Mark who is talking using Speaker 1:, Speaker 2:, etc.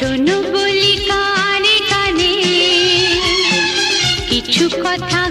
Speaker 1: শোনো বলি কানে কানে কিছু কথা